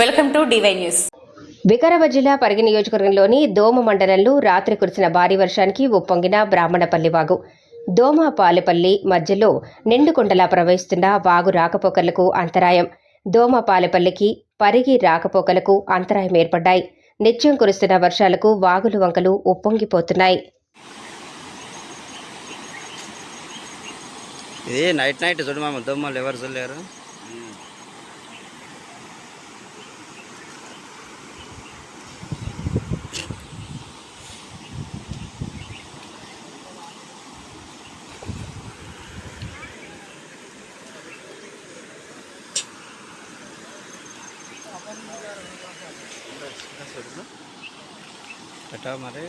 Welcome to DY news. Vikarabad జిల్లా పరిగి నియోజకవర్గంలోని దోమ మండలంలో రాత్రి కురిసిన భారీ వర్షానికి ఉప్పొంగిన బ్రాహ్మణపల్లి వాగు. దోమ పాలెపల్లి మధ్యలో నిండుకుండలా ప్రవహిస్తున్న వాగు రాకపోకలకు అంతరాయం. దోమ పాలెపల్లికి పరిగి రాకపోకలకు అంతరాయం ఏర్పడ్డాయి. నిత్యం కురుస్తున్న వర్షాలకు వాగులు వంకలు ఉప్పొంగిపోతున్నాయి. ఇది నైట్ నైట్ చూడు మామ దొమ్మలు ఎవరు చూడలేరు? ఎట్టా మరి